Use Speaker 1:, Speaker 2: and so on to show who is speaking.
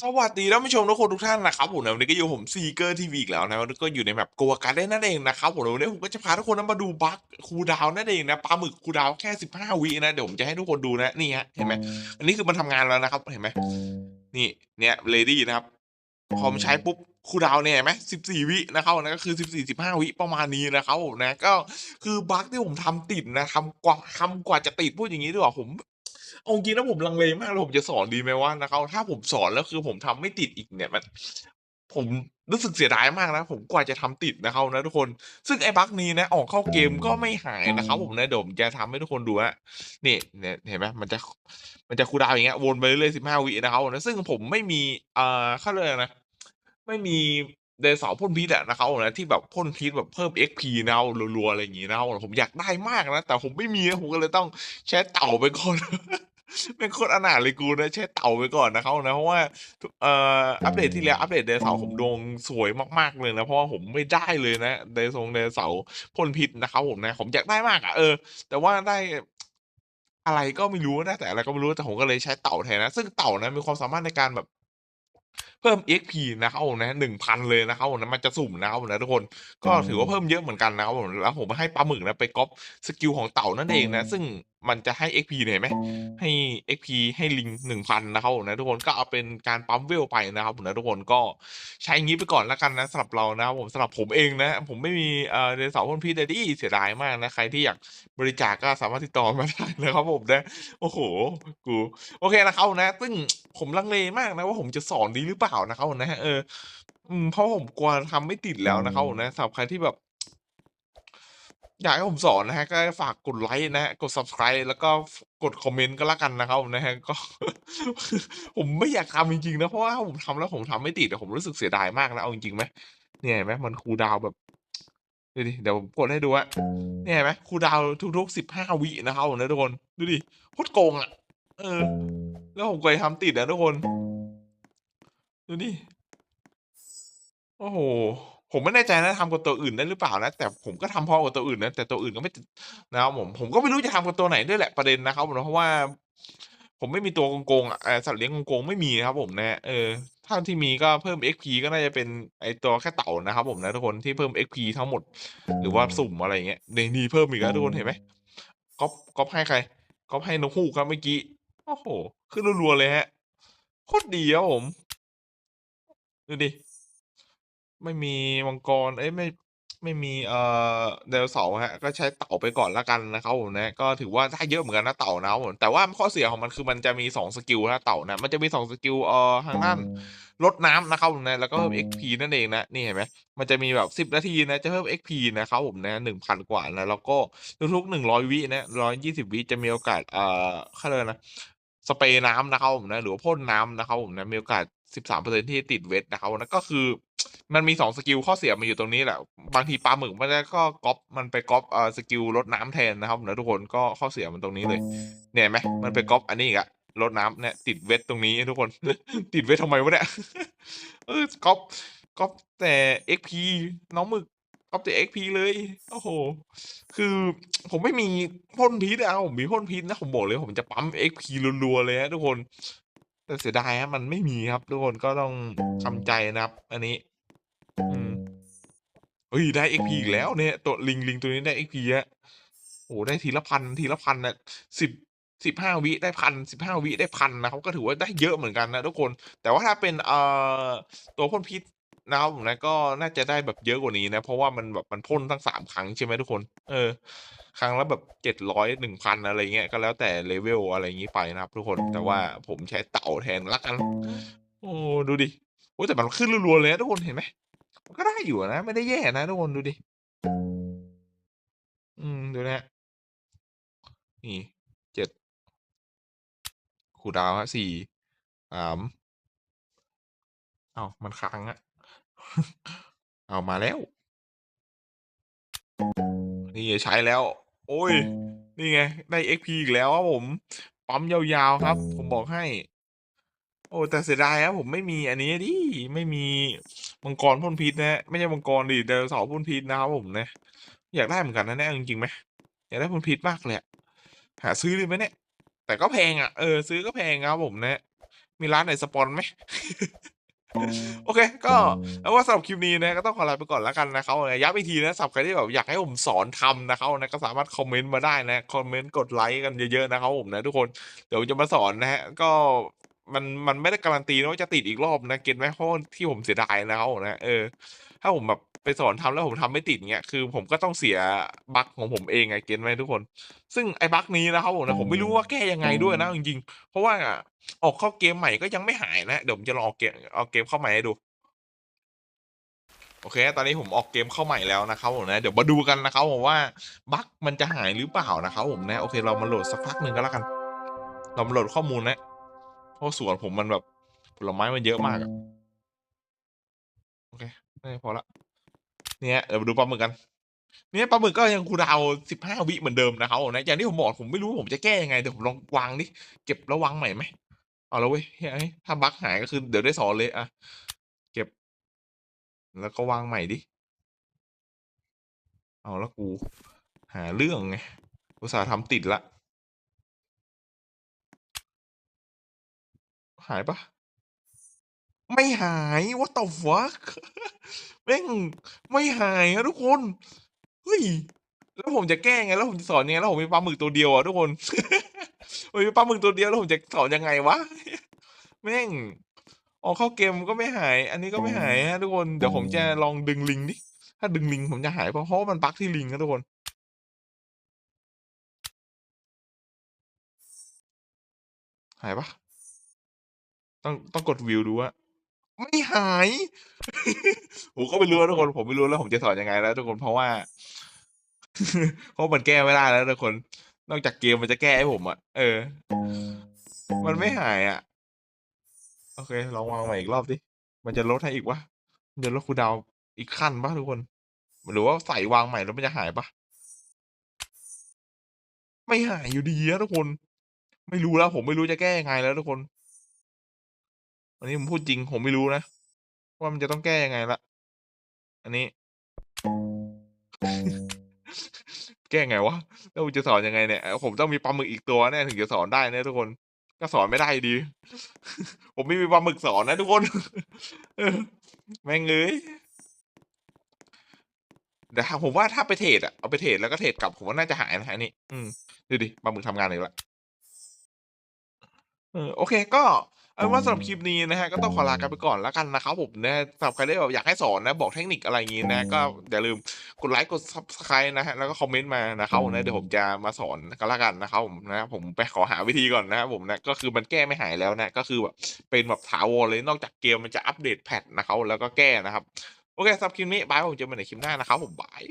Speaker 1: สวัสดีท่านผู้ชมทุกคนทุกท่านนะครับผมวันนี้ก็อยู่ผมซีเกอร์ทีวีอีกแล้วนะแล้วก็อยู่ในแบบโกวการ์เด้นั่นเองนะครับผมวันนี้ผมก็จะพาทุกคนมาดูบัคคูดาวนั่นเองนะปลาหมึกคูดาวแค่ 15 วินะเดี๋ยวผมจะให้ทุกคนดูนะนี่ฮะเห็นไหมอันนี้คือมันทำงานแล้วนะครับเห็นไหมนี่เนี่ยเลดี้นะครับพอมใช้ปุ๊บคูดาวเนี่ยเห็นไหม14วินะครับนะก็คือ14 15วิประมาณนี้นะครับผมนะก็คือบัคที่ผมทำติดนะทำกว่าทำกว่าจะติดพูดอย่างนี้ดีกว่าผม เอาจริงๆนะผมลังเลมากเลยผมจะสอนดีไหมว่านะครับถ้าผมสอนแล้วคือผมทำไม่ติดอีกเนี่ยมันผมรู้สึกเสียดายมากนะ ผมกว่าจะทำติดนะครับนะทุกคน ซึ่งไอ้บั๊กนี้นะ ออกเข้าเกมก็ไม่หายนะครับผมนะเดี๋ยวผมจะทำให้ทุกคนดูฮะนี่เนี่ยเห็นไหมมันจะมันจะคูดาวอย่างเงี้ยวนไปเรื่อยๆสิบห้าวินะครับนะซึ่งผมไม่มีเอ่อเข้าเรียกอะไรนะ ไม่มี ไดนเสาพ่นพิษอะนะครับผมนะที่แบบพ่นพิษแบบเพิ่ม XP นะรับรัวๆอะไรอย่างงี้นะครับผมอยากได้มากนะ แต่ผมไม่มีนะผมก็เลยต้องใช้เต่าไปก่อนเป็นโคตรอนาถเลยกูนะใช้เต่าไปก่อนนะครับนะเพราะว่าเอ่ออัปเดตที่แล้วอัปเดตไดนเสาผมดวงสวยมากๆเลยนะเพราะว่าผมไม่ได้เลยนะไดโนงไดนเสาพ่นพิษนะครับผมนะผมอยากได้มากอะเออ แต่ว่าได้อะไรก็ไม่รู้นะแต่อะไรก็ไม่รู้แต่ผมก็เลยใช้เต่าแทนนะ ซึ่งเต่านะมีความสามารถในการแบบ เพิ่ม EXP นะครับผมนะหนึ่งพันเลยนะครับผมนะมันจะสุ่มนะครับผมนะทุกคนก็ถือว่าเพิ่มเยอะเหมือนกันนะครับผมแล้วผมให้ปลาหมึกนะไปก๊อปสกิลของเต่านั่นเองนะซึ่ง มันจะให้ XP เนี่ยเห็นไหมให้ XP ให้ลิงหนึ่งพันนะครับผมนะทุกคนก็เอาเป็นการปั๊มเวลไปนะครับผมนะทุกคนก็ใช้งี้ไปก่อนแล้วกันนะสำหรับเรานะครับผมสำหรับผมเองนะ ผมไม่มีเอ่อไดนสาร์พ่นพิษเลยดิเสียดายมากนะใครที่อยากบริจาคก็สามารถติดต่อมาได้นะครับผมนะโอ้โหกูโอเคนะครับนะ ซึ่งผมลังเลมากนะว่าผมจะสอนดีหรือเปล่านะครับผมนะเออเพราะผมกลัวทำไม่ติดแล้วนะครับผมนะสำหรับใครที่แบบ อยากให้ผมสอนนะฮะ ก็ฝากกดไลค์นะฮะ กด subscribe แล้วก็กดคอมเมนต์ก็แล้วกันนะครับนะฮะ ก็ ผมไม่อยากทำจริงๆนะ เพราะว่าผมทำแล้วผมทำไม่ติดอะผมรู้สึกเสียดายมากนะ เอาจริงๆไหมเนี่ยเห็นไหมมันคูดาวแบบดูดิ เดี๋ยวผมกดให้ดูอะเนี่ยเห็นไหมคูดาวทุกๆสิบห้าวินะครับนะทุกคน ดูดิโคตรโกงอะเออ แล้วผมเคยทำติดนะทุกคน ดูดิ โอ้โฮ ผมไม่แน่ใจนะทำกับตัวอื่นได้หรือเปล่านะแต่ผมก็ทำพอกับตัวอื่นนะแต่ตัวอื่นก็ไม่ติดนะครับผมผมก็ไม่รู้จะทำกับตัวไหนด้วยแหละประเด็นนะครับผมเพราะว่า ผมไม่มีตัวโกงๆอะเอ่อสัตว์เลี้ยงโกงๆไม่มีนะครับผมนะเออถ้าที่มีก็เพิ่ม XP ก็น่าจะเป็นไอ้ตัวแค่เต่านะครับผมนะทุกคนที่เพิ่ม XP ทั้งหมด หรือว่าสุ่มอะไรอย่างเงี้ยในนี่เพิ่มอีกแล้วทุกคนเห็นไหมก๊อปก๊อปให้ใครก๊อปให้นกฮูกครับเมื่อกี้โอ้โฮขึ้นรัวๆเลยครับโคตรดีครับผมดูดิ ไม่มีมังกร เอ๊ยไม่ ไม่มี เอ่อ ไดโนเสาร์ครับ ก็ใช้เต่าไปก่อนแล้วกันนะครับผมนะ ก็ถือว่าได้เยอะเหมือนกันนะเต่านะครับผม แต่ว่าข้อเสียของมันคือมันจะมี 2 สกิลนะเต่านะ มันจะมี 2 สกิล เอ่อ ทางด้านรดน้ำนะครับผมนะ แล้วก็เพิ่ม XP นั่นเองนะ นี่เห็นไหมมันจะมีแบบ 10 นาทีนะ จะเพิ่ม XP นะครับผมนะ1,000 กว่านะ แล้วก็ทุกๆ100 วินะ120 วิจะมีโอกาส เอ่อเขาเรียกอะไรนะ สเปรย์น้ำนะครับผมนะ หรือว่าพ่นน้ำนะครับผมนะ มีโอกาส 13%ที่จะติดเวตนะครับนะก็คือ มันมี2สกิลข้อเสียมันอยู่ตรงนี้แหละ บางทีปลาหมึกมันจะก็ก๊อปมันไปก๊อปเอ่อสกิลรดน้ำแทนนะครับนะทุกคนก็ข้อเสียมันตรงนี้เลย เนี่ยเห็นไหมมันไปก๊อปอันนี้อีกอะรดน้ำเนี่ยติดเวทตรงนี้ทุกคน ติดเวททำไมวะเนี่ยเออก๊อปก๊อปแต่ XP น้องหมึกก๊อปแต่ XP เลย โอ้โฮคือผมไม่มีพ่นพิษอะผมมีพ่นพิษนะผมบอกเลยผมจะปั๊ม XP รัวๆเลยครับทุกคนแต่เสียดายครับมันไม่มีครับ ทุกคนก็ต้องทำใจนะครับ อันนี้อืม เฮ้ย ได้ XP อีกแล้วเนี่ย ตัวลิงลิงตัวนี้ได้ XP อะโอ้โฮได้ทีละพันทีละพันน่ะ10 15วิได้พัน15วิได้พันนะครับก็ถือว่าได้เยอะเหมือนกันนะทุกคน แต่ว่าถ้าเป็นเอ่อตัวพ่นพิษนะครับผมนะก็น่าจะได้แบบเยอะกว่านี้นะ เพราะว่ามันแบบมันพ่นทั้ง3ครั้งใช่ไหมทุกคน เออ ครั้งละแบบ700 1,000อะไรเงี้ยก็แล้วแต่ level อะไรงี้ไปนะครับ ทุกคนแต่ว่าผมใช้เต่าแทนแล้วกัน โอ้ดูดิโอ๊ยแต่มันขึ้นรัวๆเลยนะทุกคนเห็นไหม มันก็ได้อยู่นะ ไม่ได้แย่นะทุกคนดูดิ อืม ดูนะครับนี่7คูดาวน์ครับ4 3อ้ามันค้างอะเอามาแล้ว นี่ใช้แล้ว โอ๊ยนี่ไง ได้ XP อีกแล้วครับผม ปั๊มยาวๆครับ ผมบอกให้ โอ้แต่เสียดายครับผมไม่มีอันนี้ดิ ไม่มี มังกรพ่นพิษนะไม่ใช่มังกรดิไดโนเสาร์พ่นพิษนะครับผมนะอยากได้เหมือนกันนะเนี่ยจริงๆไหมอยากได้พ่นพิษมากเลยหาซื้อไดีไหมเนี่ยแต่ก็แพงอะเออซื้อก็แพงครับผมนะมีร้านไหนสปอนไหมโอเค ก็เอาว่าสำหรับคลิปนี้นะก็ต้องขอลาไปก่อนแล้วกันนะครับย้ำอีกทีนะสำหรับใครที่แบบอยากให้ผมสอนทำนะครับนะก็สามารถคอมเมนต์มาได้นะคอมเมนต์กดไลค์กันเยอะๆนะครับผมนะทุกคนเดี๋ยวผมจะมาสอนนะฮะก็ มันมันไม่ได้การันตีนะว่าจะติดอีกรอบนะเก็ตไหมเพราะว่าที่ผมเสียดายนะครับผมนะเออ ถ้าผมแบบไปสอนทำแล้วผมทำไม่ติดเงี้ยคือผมก็ต้องเสียบั๊กของผมเองไงเก็ตไหมทุกคน ซึ่งไอ้บั๊กนี้นะครับผมนะผมไม่รู้ว่าแก้ยังไงด้วยนะจริงๆเพราะว่าออกเข้าเกมใหม่ก็ยังไม่หายนะเดี๋ยวผมจะลองเอาเกมเอาเกมเข้าใหม่ให้ดูโอเค ตอนนี้ผมออกเกมเข้าใหม่แล้วนะครับผมนะ เดี๋ยวมาดูกันนะครับผมว่าบั๊กมันจะหายหรือเปล่านะครับผมนะ โอเค เรามาโหลดสักพักหนึ่งก็แล้วกัน เรามาโหลดข้อมูลนะเพ ราะสวนผมมันแบบผลไม้มันเยอะมากอะโอเคไม่พอละเนี่ยเดี๋ยวมาดูปลาหมึกกัน เนี่ยปลาหมึกก็ยังคูลดาวสิบห้าวิเหมือนเดิมนะครับผมนะอย่างที่ผมบอกผมไม่รู้ผมจะแก้ยังไงเดี๋ยวผมลองวางดิเก็บแล้ววางใหม่ไหมเอาแล้วเว้ยเฮ้ยถ้าบั๊กหายก็คือเดี๋ยวได้สอนเลยอะเก็บ แล้วก็วางใหม่ดิเอาแล้วกู หาเรื่องไงอุตส่าห์ทำติดละ หายปะไม่หาย what the fuck แม่งไม่หายอะทุกคน เฮ้ย แล้วผมจะแก้ไง แล้วผมจะสอนยังไง แล้วผมมีปลาหมึกตัวเดียวอะทุกคนผมมีปลาหมึกตัวเดียวแล้วผมจะสอนยังไงวะ แม่ง ออกเข้าเกมก็ไม่หาย อันนี้ก็ไม่หายฮะทุกคน เดี๋ยวผมจะลองดึงลิงดิ ถ้าดึงลิงผมจะหายเพราะเพราะว่ามันบั๊กที่ลิงนะทุกคน หายปะ ต้องต้องกดวิวดูอะไม่หาย ผมก็ไม่รู้นะทุกคน ผมไม่รู้แล้วผมจะสอนยังไงแล้วทุกคนเพราะว่า เพราะมันแก้ไม่ได้แล้วทุกคน นอกจากเกมมันจะแก้ให้ผมอะเออ มันไม่หายอะโอเค ลองวางใหม่อีกรอบดิ มันจะลดให้อีกวะมันจะลดคูดาวอีกขั้นปะทุกคน หรือว่าใส่วางใหม่แล้วมันจะหายปะไม่หายอยู่ดีนะทุกคน ไม่รู้แล้ว ผมไม่รู้จะแก้ยังไงแล้วทุกคน อันนี้ผมพูดจริงผมไม่รู้นะ ว่ามันจะต้องแก้ยังไงละ อันนี้ แก้ไงวะแล้วจะสอนยังไงเนี่ย ผมต้องมีปลาหมึกอีกตัวแน่ถึงจะสอนได้นะทุกคน ก็สอนไม่ได้ดี ผมไม่มีปลาหมึกสอนนะทุกคนแม่งเอ้ยเดี๋ยวผมว่าถ้าไปเทรดอะเอาไปเทรดแล้วก็เทรดกลับผมว่าน่าจะหายนะอันนี้อืมดูดิปลาหมึกทำงานอีกล้วเออโอเคก็ เอาเป็นว่าสำหรับคลิปนี้นะฮะก็ต้องขอลากันไปก่อนแล้วกันนะครับผมนะสำหรับใครที่แบบอยากให้สอนนะบอกเทคนิคอะไรอย่างงี้นะก็อย่าลืมกดไลค์กด subscribe นะฮะแล้วก็คอมเมนต์มานะครับผมนะเดี๋ยวผมจะมาสอนกันแล้วกันนะครับผมนะผมไปขอหาวิธีก่อนนะครับผมนะก็คือมันแก้ไม่หายแล้วนะก็คือแบบเป็นแบบถาวรเลยนอกจากเกมมันจะอัปเดตแพทนะครับแล้วก็แก้นะครับโอเคสำหรับคลิปนี้บายผมเจอกันใหม่ในคลิปหน้านะครับผมบาย